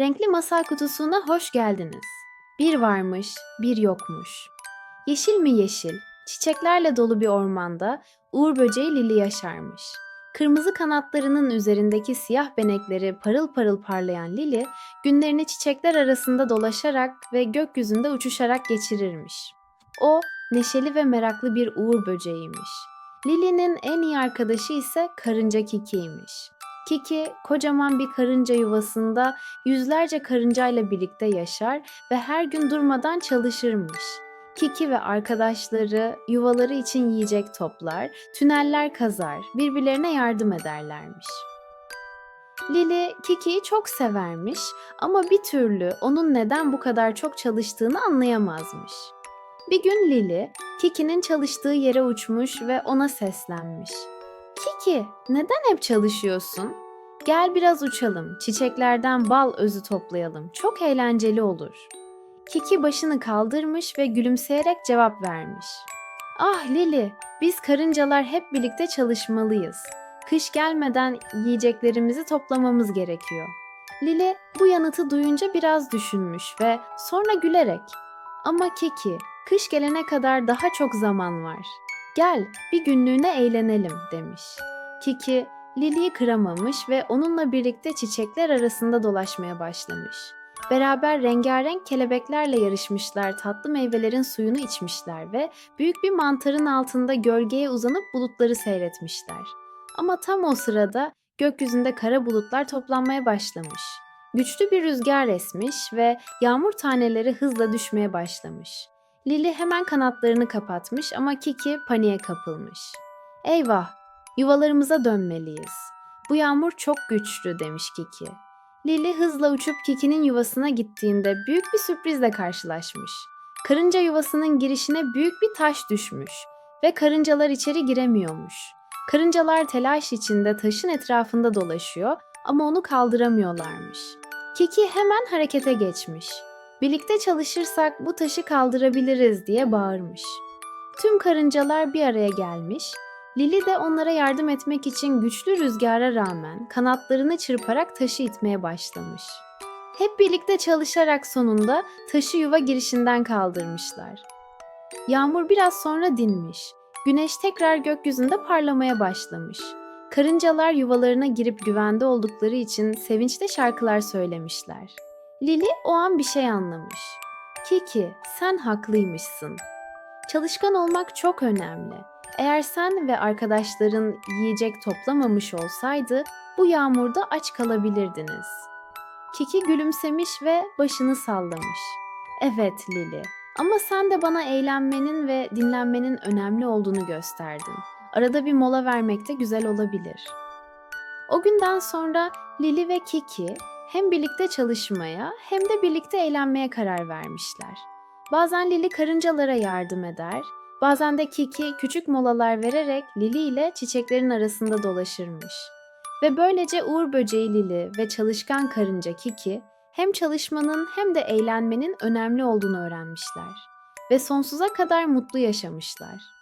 Renkli masal kutusuna hoş geldiniz. Bir varmış, bir yokmuş. Yeşil mi yeşil, çiçeklerle dolu bir ormanda Uğur böceği Lili yaşarmış. Kırmızı kanatlarının üzerindeki siyah benekleri parıl parıl parlayan Lili, günlerini çiçekler arasında dolaşarak ve gökyüzünde uçuşarak geçirirmiş. O, neşeli ve meraklı bir Uğur böceğiymiş. Lili'nin en iyi arkadaşı ise karınca Kiki'ymiş. Kiki, kocaman bir karınca yuvasında yüzlerce karıncayla birlikte yaşar ve her gün durmadan çalışırmış. Kiki ve arkadaşları yuvaları için yiyecek toplar, tüneller kazar, birbirlerine yardım ederlermiş. Lili Kiki'yi çok severmiş ama bir türlü onun neden bu kadar çok çalıştığını anlayamazmış. Bir gün Lili, Kiki'nin çalıştığı yere uçmuş ve ona seslenmiş. Kiki, neden hep çalışıyorsun? Gel biraz uçalım, çiçeklerden bal özü toplayalım. Çok eğlenceli olur. Kiki başını kaldırmış ve gülümseyerek cevap vermiş. Ah Lili, biz karıncalar hep birlikte çalışmalıyız. Kış gelmeden yiyeceklerimizi toplamamız gerekiyor. Lili bu yanıtı duyunca biraz düşünmüş ve sonra gülerek ama Kiki, kış gelene kadar daha çok zaman var. Gel, bir günlüğüne eğlenelim demiş. Kiki, Lili'yi kıramamış ve onunla birlikte çiçekler arasında dolaşmaya başlamış. Beraber rengarenk kelebeklerle yarışmışlar, tatlı meyvelerin suyunu içmişler ve büyük bir mantarın altında gölgeye uzanıp bulutları seyretmişler. Ama tam o sırada gökyüzünde kara bulutlar toplanmaya başlamış. Güçlü bir rüzgar esmiş ve yağmur taneleri hızla düşmeye başlamış. Lili hemen kanatlarını kapatmış ama Kiki paniğe kapılmış. Eyvah, yuvalarımıza dönmeliyiz. Bu yağmur çok güçlü demiş Kiki. Lili hızla uçup Kiki'nin yuvasına gittiğinde büyük bir sürprizle karşılaşmış. Karınca yuvasının girişine büyük bir taş düşmüş ve karıncalar içeri giremiyormuş. Karıncalar telaş içinde taşın etrafında dolaşıyor ama onu kaldıramıyorlarmış. Kiki hemen harekete geçmiş. Birlikte çalışırsak bu taşı kaldırabiliriz diye bağırmış. Tüm karıncalar bir araya gelmiş. Lili de onlara yardım etmek için güçlü rüzgara rağmen kanatlarını çırparak taşı itmeye başlamış. Hep birlikte çalışarak sonunda taşı yuva girişinden kaldırmışlar. Yağmur biraz sonra dinmiş. Güneş tekrar gökyüzünde parlamaya başlamış. Karıncalar yuvalarına girip güvende oldukları için sevinçle şarkılar söylemişler. Lili o an bir şey anlamış. Kiki, sen haklıymışsın. Çalışkan olmak çok önemli. Eğer sen ve arkadaşların yiyecek toplamamış olsaydı bu yağmurda aç kalabilirdiniz. Kiki gülümsemiş ve başını sallamış. Evet Lili, ama sen de bana eğlenmenin ve dinlenmenin önemli olduğunu gösterdin. Arada bir mola vermek de güzel olabilir. O günden sonra Lili ve Kiki hem birlikte çalışmaya hem de birlikte eğlenmeye karar vermişler. Bazen Lili karıncalara yardım eder, bazen de Kiki küçük molalar vererek Lili ile çiçeklerin arasında dolaşırmış. Ve böylece Uğur böceği Lili ve çalışkan karınca Kiki hem çalışmanın hem de eğlenmenin önemli olduğunu öğrenmişler ve sonsuza kadar mutlu yaşamışlar.